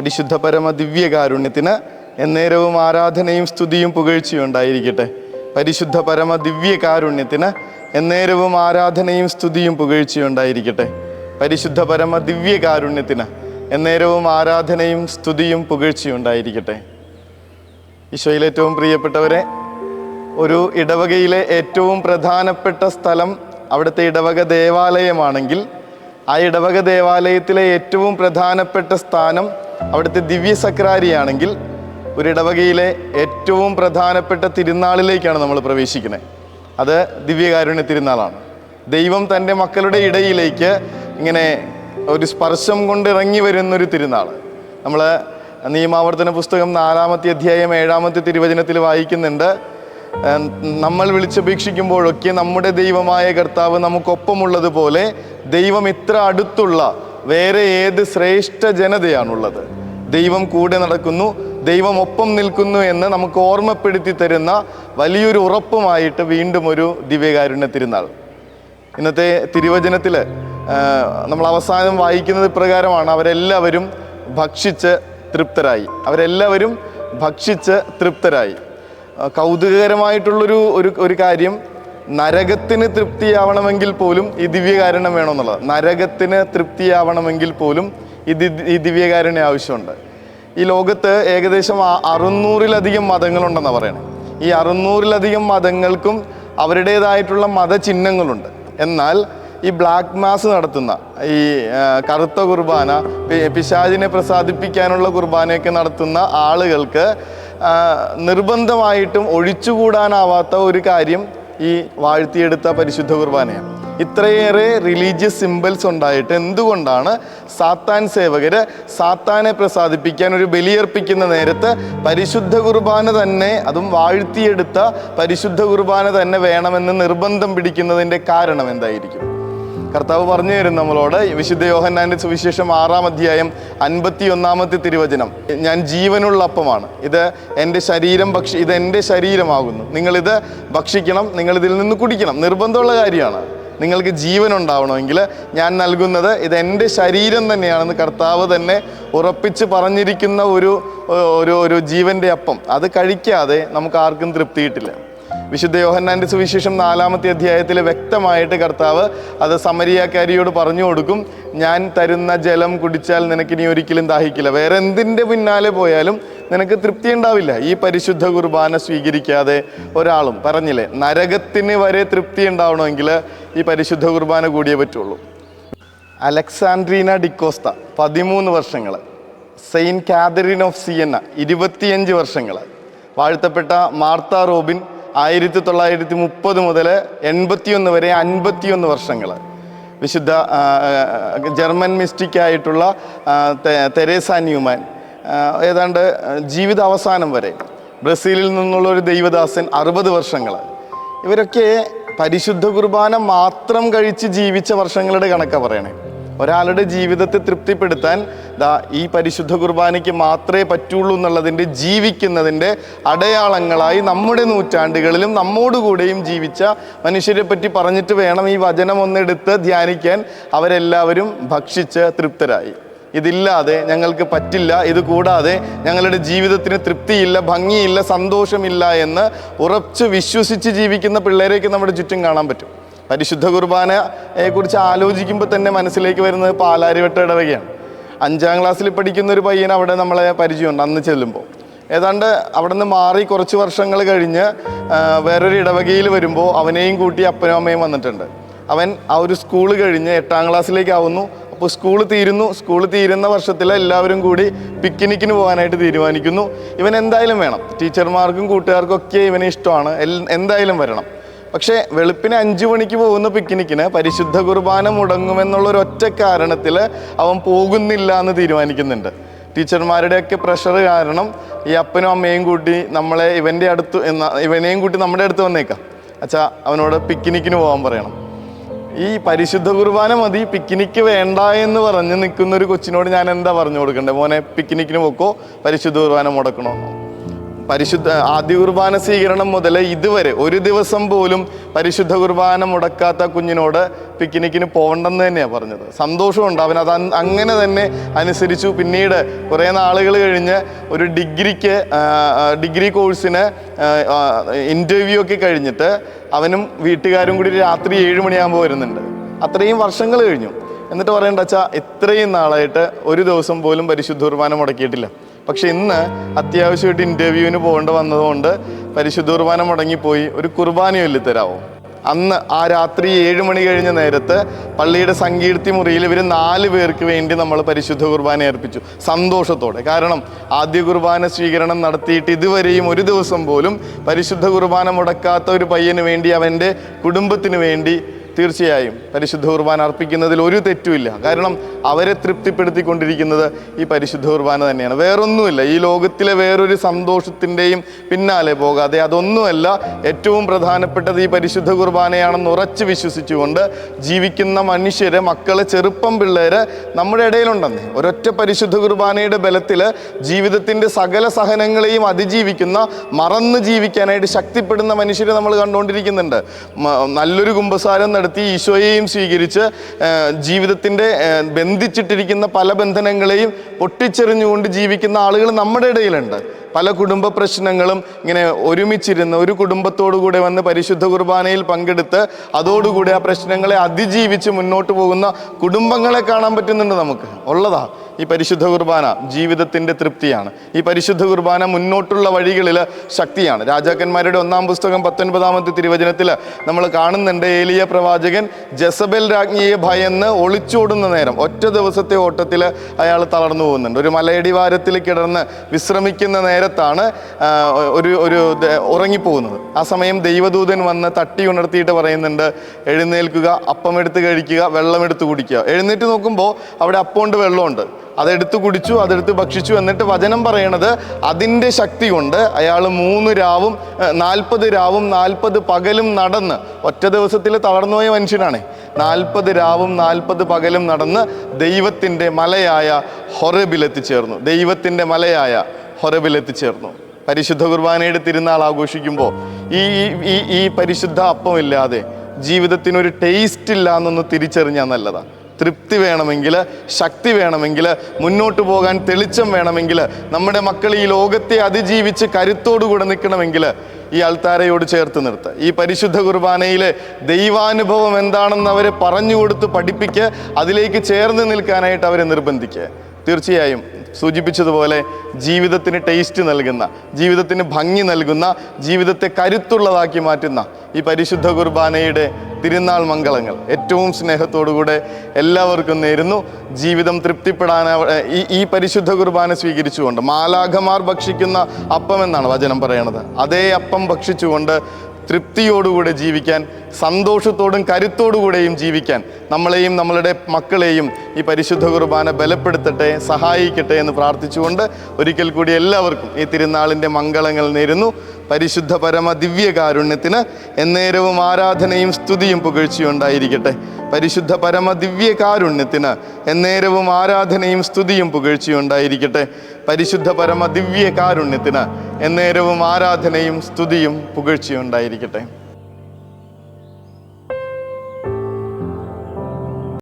പരിശുദ്ധ പരമ ദിവ്യകാരുണ്യത്തിന് എന്നേരവും ആരാധനയും സ്തുതിയും പുകഴ്ചയും ഉണ്ടായിരിക്കട്ടെ. പരിശുദ്ധ പരമ ദിവ്യകാരുണ്യത്തിന് എന്നേരവും ആരാധനയും സ്തുതിയും പുകഴ്ചയും ഉണ്ടായിരിക്കട്ടെ. പരിശുദ്ധ പരമ ദിവ്യകാരുണ്യത്തിന് എന്നേരവും ആരാധനയും സ്തുതിയും പുകഴ്ചയും ഉണ്ടായിരിക്കട്ടെ. ഈശോയിൽ ഏറ്റവും പ്രിയപ്പെട്ടവരെ ഒരു ഇടവകയിലെ ഏറ്റവും പ്രധാനപ്പെട്ട സ്ഥലം അവിടുത്തെ ഇടവക ദേവാലയമാണെങ്കിൽ ആ ഇടവക ദേവാലയത്തിലെ ഏറ്റവും പ്രധാനപ്പെട്ട സ്ഥാനം അവിടുത്തെ ദിവ്യ സക്രാരിയാണെങ്കിൽ ഒരു ഇടവകയിലെ ഏറ്റവും പ്രധാനപ്പെട്ട തിരുനാളിലേക്കാണ് നമ്മൾ പ്രവേശിക്കുന്നത്. അത് ദിവ്യകാരുണ്യ തിരുനാളാണ്. ദൈവം തന്റെ മക്കളുടെ ഇടയിലേക്ക് ഇങ്ങനെ ഒരു സ്പർശം കൊണ്ട് ഇറങ്ങി വരുന്നൊരു തിരുനാൾ. നമ്മൾ നിയമാവർത്തന പുസ്തകം നാലാമത്തെ അധ്യായം ഏഴാമത്തെ തിരുവചനത്തിൽ വായിക്കുന്നുണ്ട്. നമ്മൾ വിളിച്ചപേക്ഷിക്കുമ്പോഴൊക്കെ നമ്മുടെ ദൈവമായ കർത്താവ് നമുക്കൊപ്പമുള്ളതുപോലെ ദൈവം ഇത്ര അടുത്തുള്ള വേറെ ഏത് ശ്രേഷ്ഠ ജനതയാണുള്ളത്? ദൈവം കൂടെ നടക്കുന്നു ദൈവം ഒപ്പം നിൽക്കുന്നു എന്ന് നമുക്ക് ഓർമ്മപ്പെടുത്തി തരുന്ന വലിയൊരു ഉറപ്പുമായിട്ട് വീണ്ടും ഒരു ദിവ്യകാരുണ്യ തിരുനാൾ. ഇന്നത്തെ തിരുവചനത്തിൽ നമ്മൾ അവസാനം വായിക്കുന്നത് പ്രകാരമാണ് അവരെല്ലാവരും ഭക്ഷിച്ച് തൃപ്തരായി. അവരെല്ലാവരും ഭക്ഷിച്ച് തൃപ്തരായി. കൗതുകകരമായിട്ടുള്ളൊരു ഒരു ഒരു കാര്യം നരകത്തിന് തൃപ്തിയാവണമെങ്കിൽ പോലും ഈ ദിവ്യകാരണം വേണമെന്നുള്ളത്. നരകത്തിന് തൃപ്തിയാവണമെങ്കിൽ പോലും ഇത് ഈ ദിവ്യകാരുണ്യം ആവശ്യമുണ്ട്. ഈ ലോകത്ത് ഏകദേശം അറുന്നൂറിലധികം മതങ്ങളുണ്ടെന്നാണ് പറയുന്നത് ഈ അറുന്നൂറിലധികം മതങ്ങൾക്കും അവരുടേതായിട്ടുള്ള മതചിഹ്നങ്ങളുണ്ട്. എന്നാൽ ഈ ബ്ലാക്ക് മാസ് നടത്തുന്ന ഈ കറുത്ത കുർബാന പിശാചിനെ പ്രസാദിപ്പിക്കാനുള്ള കുർബാനയൊക്കെ നടത്തുന്ന ആളുകൾക്ക് നിർബന്ധമായിട്ടും ഒഴിച്ചുകൂടാനാവാത്ത ഒരു കാര്യം ഈ വാഴ്ത്തിയെടുത്ത പരിശുദ്ധ കുർബാനയാണ് ഇത്രയേറെ റിലീജിയസ് സിമ്പിൾസ് ഉണ്ടായിട്ട് എന്തുകൊണ്ടാണ് സാത്താൻ സേവകർ സാത്താനെ പ്രസാദിപ്പിക്കാൻ ഒരു ബലിയർപ്പിക്കുന്ന നേരത്ത് പരിശുദ്ധ കുർബാന തന്നെ അതും വാഴ്ത്തിയെടുത്ത പരിശുദ്ധ കുർബാന തന്നെ വേണമെന്ന് നിർബന്ധം പിടിക്കുന്നതിന്റെ കാരണം എന്തായിരിക്കും? കർത്താവ് പറഞ്ഞു തരും നമ്മളോട്. വിശുദ്ധ യോഹന്നാന്റെ സുവിശേഷം ആറാം അധ്യായം അൻപത്തി ഒന്നാമത്തെ തിരുവചനം. ഞാൻ ജീവനുള്ള അപ്പമാണ്. ഇത് എന്റെ ശരീരം ഭക്ഷി ഇത് എന്റെ ശരീരമാകുന്നു. നിങ്ങളിത് ഭക്ഷിക്കണം നിങ്ങൾ ഇതിൽ നിന്ന് കുടിക്കണം. നിർബന്ധമുള്ള കാര്യമാണ്. നിങ്ങൾക്ക് ജീവൻ ഉണ്ടാവണമെങ്കിൽ ഞാൻ നൽകുന്നത് ഇത് എന്റെ ശരീരം തന്നെയാണെന്ന് കർത്താവ് തന്നെ ഉറപ്പിച്ച് പറഞ്ഞിരിക്കുന്ന ഒരു ഒരു ഒരു ജീവന്റെ അപ്പം. അത് കഴിക്കാതെ നമുക്ക് ആർക്കും തൃപ്തി കിട്ടില്ല വിശുദ്ധ യോഹന്നാന്റെ സുവിശേഷം നാലാമത്തെ അധ്യായത്തിൽ വ്യക്തമായിട്ട് കർത്താവ് അത് സമരിയാക്കാരിയോട് പറഞ്ഞു കൊടുക്കും ഞാൻ തരുന്ന ജലം കുടിച്ചാൽ നിനക്ക് ഇനി ഒരിക്കലും ദാഹിക്കില്ല. വേറെ എന്തിന്റെ പിന്നാലെ പോയാലും നിനക്ക് തൃപ്തി ഉണ്ടാവില്ല. ഈ പരിശുദ്ധ കുർബാന സ്വീകരിക്കാതെ ഒരാളും പറഞ്ഞില്ലേ നരകത്തിന് വരെ തൃപ്തി ഉണ്ടാവണമെങ്കിൽ ഈ പരിശുദ്ധ കുർബാന കൂടിയേ പറ്റുള്ളൂ. അലക്സാൻഡ്രീന ഡിക്കോസ്ത പതിമൂന്ന് വർഷങ്ങൾ. സെയിന്റ് കാതറിൻ ഓഫ് സിയന്ന ഇരുപത്തിയഞ്ച് വർഷങ്ങൾ. വാഴ്ത്തപ്പെട്ട മാർത്ത റോബിൻ ആയിരത്തി തൊള്ളായിരത്തി മുപ്പത് മുതൽ എൺപത്തിയൊന്ന് വരെ അൻപത്തിയൊന്ന് വർഷങ്ങൾ വിശുദ്ധ ജർമ്മൻ മിസ്റ്റിക്കായിട്ടുള്ള തെരേസ ന്യൂമാൻ ഏതാണ്ട് ജീവിത അവസാനം വരെ. ബ്രസീലിൽ നിന്നുള്ള ഒരു ദൈവദാസൻ അറുപത് വർഷങ്ങൾ ഇവരൊക്കെ പരിശുദ്ധ കുർബാന മാത്രം കഴിച്ച് ജീവിച്ച വർഷങ്ങളുടെ കണക്കാണ് പറയണേ. ഒരാളുടെ ജീവിതത്തെ തൃപ്തിപ്പെടുത്താൻ ദാ ഈ പരിശുദ്ധ കുർബാനയ്ക്ക് മാത്രമേ പറ്റുള്ളൂ എന്നുള്ളതിന്റെ ജീവിക്കുന്നതിന്റെ അടയാളങ്ങളായി നമ്മുടെ നൂറ്റാണ്ടുകളിലും നമ്മോടുകൂടെയും ജീവിച്ച മനുഷ്യരെ പറ്റി പറഞ്ഞിട്ട് വേണം ഈ വചനം ഒന്നെടുത്ത് ധ്യാനിക്കാൻ അവരെല്ലാവരും ഭക്ഷിച്ച് തൃപ്തരായി. ഇതില്ലാതെ ഞങ്ങൾക്ക് പറ്റില്ല ഇത് കൂടാതെ ഞങ്ങളുടെ ജീവിതത്തിന് തൃപ്തിയില്ല ഭംഗിയില്ല സന്തോഷമില്ല എന്ന് ഉറച്ചു വിശ്വസിച്ച് ജീവിക്കുന്ന പിള്ളേരെയൊക്കെ നമ്മുടെ ചുറ്റും കാണാൻ പറ്റും. പരിശുദ്ധ കുർബാനയെ കുറിച്ച് ആലോചിക്കുമ്പോൾ തന്നെ മനസ്സിലേക്ക് വരുന്നത് പാലാരിവട്ട ഇടവകയാണ്. അഞ്ചാം ക്ലാസ്സിൽ പഠിക്കുന്ന ഒരു പയ്യൻ അവിടെ നമ്മളെ പരിചയമുണ്ട് അന്ന് ചെല്ലുമ്പോൾ ഏതാണ്ട് അവിടെ നിന്ന് മാറി കുറച്ച് വർഷങ്ങൾ കഴിഞ്ഞ് വേറൊരു ഇടവകയിൽ വരുമ്പോൾ അവനെയും കൂട്ടി അപ്പനും അമ്മയും വന്നിട്ടുണ്ട്. അവൻ ആ ഒരു സ്കൂൾ കഴിഞ്ഞ് എട്ടാം ക്ലാസ്സിലേക്കാവുന്നു അപ്പോൾ സ്കൂൾ തീരുന്നു. സ്കൂൾ തീരുന്ന വർഷത്തിൽ എല്ലാവരും കൂടി പിക്നിക്കിന് പോകാനായിട്ട് തീരുമാനിക്കുന്നു. ഇവൻ എന്തായാലും വേണം. ടീച്ചർമാർക്കും കൂട്ടുകാർക്കും ഒക്കെ ഇവനെ ഇഷ്ടമാണ്. എന്തായാലും വരണം. പക്ഷേ വെളുപ്പിന് അഞ്ചു മണിക്ക് പോകുന്ന പിക്നിക്കിന് പരിശുദ്ധ കുർബാന മുടങ്ങുമെന്നുള്ള ഒരു ഒറ്റ കാരണത്തിൽ അവൻ പോകുന്നില്ല എന്ന് തീരുമാനിക്കുന്നുണ്ട്. ടീച്ചർമാരുടെയൊക്കെ പ്രഷർ കാരണം ഈ അപ്പനും അമ്മയും കൂട്ടി നമ്മളെ ഇവന്റെ അടുത്ത് എന്ന- ഇവനെയും കൂട്ടി നമ്മുടെ അടുത്ത് വന്നേക്കാം. അച്ഛാ അവനോട് പിക്നിക്കിന് പോകാൻ പറയണം. ഈ പരിശുദ്ധ കുർബാന മതി പിക്നിക്ക് വേണ്ട എന്ന് പറഞ്ഞ് നിൽക്കുന്ന ഒരു കൊച്ചിനോട് ഞാൻ എന്താ പറഞ്ഞു കൊടുക്കണ്ടേ? മോനെ പിക്നിക്കിന് പോക്കോ പരിശുദ്ധ കുർബാന മുടക്കണോ പരിശുദ്ധ ആദ്യ കുർബാന സ്വീകരണം മുതൽ ഇതുവരെ ഒരു ദിവസം പോലും പരിശുദ്ധ കുർബാന മുടക്കാത്ത കുഞ്ഞിനോട് പിക്നിക്കിന് പോകണ്ടെന്ന് തന്നെയാണ് പറഞ്ഞത്. സന്തോഷമുണ്ട്. അവൻ അത് അങ്ങനെ തന്നെ അനുസരിച്ചു. പിന്നീട് കുറേ നാളുകൾ കഴിഞ്ഞ് ഒരു ഡിഗ്രിക്ക് ഡിഗ്രി കോഴ്സിന് ഇന്റർവ്യൂ ഒക്കെ കഴിഞ്ഞിട്ട് അവനും വീട്ടുകാരും കൂടി രാത്രി ഏഴ് മണിയാകുമ്പോൾ വരുന്നുണ്ട്. അത്രയും വർഷങ്ങൾ കഴിഞ്ഞു. എന്നിട്ട് പറയേണ്ട അച്ഛാ ഇത്രയും നാളായിട്ട് ഒരു ദിവസം പോലും പരിശുദ്ധ കുർബാന മുടക്കിയിട്ടില്ല. പക്ഷെ ഇന്ന് അത്യാവശ്യമായിട്ട് ഇന്റർവ്യൂവിന് പോകേണ്ട വന്നതുകൊണ്ട് പരിശുദ്ധ കുർബാന മുടങ്ങിപ്പോയി. ഒരു കുർബാന തരാമോ അന്ന് ആ രാത്രി ഏഴ് മണി കഴിഞ്ഞ നേരത്ത് പള്ളിയുടെ സങ്കീർത്തി മുറിയിൽ ഇവർ നാല് പേർക്ക് വേണ്ടി നമ്മൾ പരിശുദ്ധ കുർബാന അർപ്പിച്ചു. സന്തോഷത്തോടെ. കാരണം ആദ്യ കുർബാന സ്വീകരണം നടത്തിയിട്ട് ഇതുവരെയും ഒരു ദിവസം പോലും പരിശുദ്ധ കുർബാന മുടക്കാത്ത ഒരു പയ്യന് വേണ്ടി അവന്റെ കുടുംബത്തിന് വേണ്ടി തീർച്ചയായും പരിശുദ്ധ കുർബാന അർപ്പിക്കുന്നതിൽ ഒരു തെറ്റുമില്ല. കാരണം അവരെ തൃപ്തിപ്പെടുത്തിക്കൊണ്ടിരിക്കുന്നത് ഈ പരിശുദ്ധ കുർബാന തന്നെയാണ്. വേറൊന്നുമില്ല. ഈ ലോകത്തിലെ വേറൊരു സന്തോഷത്തിന്റെയും പിന്നാലെ പോകാതെ അതൊന്നുമല്ല ഏറ്റവും പ്രധാനപ്പെട്ടത് ഈ പരിശുദ്ധ കുർബാനയാണെന്ന് ഉറച്ചു വിശ്വസിച്ചുകൊണ്ട് ജീവിക്കുന്ന മനുഷ്യരെ മക്കളെ ചെറുപ്പം പിള്ളേര് നമ്മുടെ ഇടയിലുണ്ടെന്നേ. ഒരൊറ്റ പരിശുദ്ധ കുർബാനയുടെ ബലത്തിൽ ജീവിതത്തിന്റെ സകല സഹനങ്ങളെയും അതിജീവിക്കുന്ന മറന്ന് ജീവിക്കാനായിട്ട് ശക്തിപ്പെടുന്ന മനുഷ്യരെ നമ്മൾ കണ്ടുകൊണ്ടിരിക്കുന്നുണ്ട്. നല്ലൊരു കുമ്പസാരം നടത്തി ഈശോയെയും സ്വീകരിച്ച് ജീവിതത്തിന്റെ ബന്ധിച്ചിട്ടിരിക്കുന്ന പല ബന്ധനങ്ങളെയും പൊട്ടിച്ചെറിഞ്ഞുകൊണ്ട് ജീവിക്കുന്ന ആളുകൾ നമ്മുടെ ഇടയിലുണ്ട്. പല കുടുംബ പ്രശ്നങ്ങളും ഇങ്ങനെ ഒരുമിച്ചിരുന്ന് ഒരു കുടുംബത്തോടുകൂടെ വന്ന് പരിശുദ്ധ കുർബാനയിൽ പങ്കെടുത്ത് അതോടുകൂടി ആ പ്രശ്നങ്ങളെ അതിജീവിച്ച് മുന്നോട്ട് പോകുന്ന കുടുംബങ്ങളെ കാണാൻ പറ്റുന്നുണ്ട് നമുക്ക്. ഉള്ളതാ. ഈ പരിശുദ്ധ കുർബാന ജീവിതത്തിന്റെ തൃപ്തിയാണ്. ഈ പരിശുദ്ധ കുർബാന മുന്നോട്ടുള്ള വഴികളിൽ ശക്തിയാണ്. രാജാക്കന്മാരുടെ ഒന്നാം പുസ്തകം പത്തൊൻപതാമത്തെ തിരുവചനത്തിൽ നമ്മൾ കാണുന്നുണ്ട്. ഏലിയ പ്രവാചകൻ ജസബൽ രാജ്ഞിയെ ഭയന്ന് ഒളിച്ചോടുന്ന നേരം ഒറ്റ ദിവസത്തെ ഓട്ടത്തിൽ അയാൾ തളർന്നു പോകുന്നുണ്ട്. ഒരു മലയടിവാരത്തിൽ കിടന്ന് വിശ്രമിക്കുന്ന നേരത്താണ് ഒരു ഒരു ഉറങ്ങിപ്പോകുന്നത്. ആ സമയം ദൈവദൂതൻ വന്ന് തട്ടി ഉണർത്തിയിട്ട് പറയുന്നുണ്ട് എഴുന്നേൽക്കുക അപ്പം എടുത്ത് കഴിക്കുക വെള്ളം എടുത്ത് കുടിക്കുക. എഴുന്നേറ്റ് നോക്കുമ്പോൾ അവിടെ അപ്പമുണ്ട് വെള്ളമുണ്ട്. അതെടുത്ത് കുടിച്ചു അതെടുത്ത് ഭക്ഷിച്ചു എന്നിട്ട് വചനം പറയണത് അതിന്റെ ശക്തി കൊണ്ട് അയാൾ മൂന്ന് രാവും നാൽപ്പത് രാവും നാൽപ്പത് പകലും നടന്ന് ഒറ്റ ദിവസത്തിൽ തളർന്നുപോയ മനുഷ്യനാണ്. നാൽപ്പത് രാവും നാൽപ്പത് പകലും നടന്ന് ദൈവത്തിന്റെ മലയായ ഹൊറബിലെത്തിച്ചേർന്നു ദൈവത്തിന്റെ മലയായ ഹൊറബിലെത്തിച്ചേർന്നു പരിശുദ്ധ കുർബാനയുടെ തിരുനാൾ ആഘോഷിക്കുമ്പോൾ ഈ ഈ- ഈ പരിശുദ്ധ അപ്പമില്ലാതെ ജീവിതത്തിനൊരു ടേസ്റ്റ് ഇല്ല എന്നൊന്ന് തിരിച്ചറിഞ്ഞാൽ നല്ലതാണ് തൃപ്തി വേണമെങ്കിൽ ശക്തി വേണമെങ്കിൽ മുന്നോട്ട് പോകാൻ തെളിച്ചം വേണമെങ്കിൽ നമ്മുടെ മക്കൾ ഈ ലോകത്തെ അതിജീവിച്ച് കരുത്തോടുകൂടെ നിൽക്കണമെങ്കിൽ ഈ അൾത്താരയോട് ചേർത്ത് നിർത്തുക ഈ പരിശുദ്ധ കുർബാനയിലെ ദൈവാനുഭവം എന്താണെന്ന് അവരെ പറഞ്ഞു കൊടുത്ത് പഠിപ്പിക്കുക അതിലേക്ക് ചേർന്ന് നിൽക്കാനായിട്ട് അവരെ നിർബന്ധിക്കുക തീർച്ചയായും സൂചിപ്പിച്ചതുപോലെ ജീവിതത്തിന് ടേസ്റ്റ് നൽകുന്ന ജീവിതത്തിന് ഭംഗി നൽകുന്ന ജീവിതത്തെ കരുത്തുള്ളതാക്കി മാറ്റുന്ന ഈ പരിശുദ്ധ കുർബാനയുടെ തിരുനാൾ മംഗളങ്ങൾ ഏറ്റവും സ്നേഹത്തോടുകൂടെ എല്ലാവർക്കും നേരുന്നു. ജീവിതം തൃപ്തിപ്പെടാൻ ഈ ഈ പരിശുദ്ധ കുർബാന സ്വീകരിച്ചുകൊണ്ട് മാലാഖമാർ ഭക്ഷിക്കുന്ന അപ്പം എന്നാണ് വചനം പറയണത്. അതേ അപ്പം ഭക്ഷിച്ചുകൊണ്ട് തൃപ്തിയോടുകൂടെ ജീവിക്കാൻ സന്തോഷത്തോടും കരുത്തോടുകൂടെയും ജീവിക്കാൻ നമ്മളെയും നമ്മളുടെ മക്കളെയും ഈ പരിശുദ്ധ കുർബാന ബലപ്പെടുത്തട്ടെ സഹായിക്കട്ടെ എന്ന് പ്രാർത്ഥിച്ചുകൊണ്ട് ഒരിക്കൽ കൂടി എല്ലാവർക്കും ഈ തിരുനാളിന്റെ മംഗളങ്ങൾ നേരുന്നു. പരിശുദ്ധ പരമ ദിവ്യകാരുണ്യത്തിന് എന്നേരവും ആരാധനയും സ്തുതിയും പുകഴ്ചയും ഉണ്ടായിരിക്കട്ടെ പരിശുദ്ധ പരമ ദിവ്യകാരുണ്യത്തിന് എന്നേരവും ആരാധനയും സ്തുതിയും പുകഴ്ചയും ഉണ്ടായിരിക്കട്ടെ പരിശുദ്ധ പരമ ദിവ്യകാരുണ്യത്തിന് എന്നേരവും ആരാധനയും സ്തുതിയും പുകഴ്ചയും ഉണ്ടായിരിക്കട്ടെ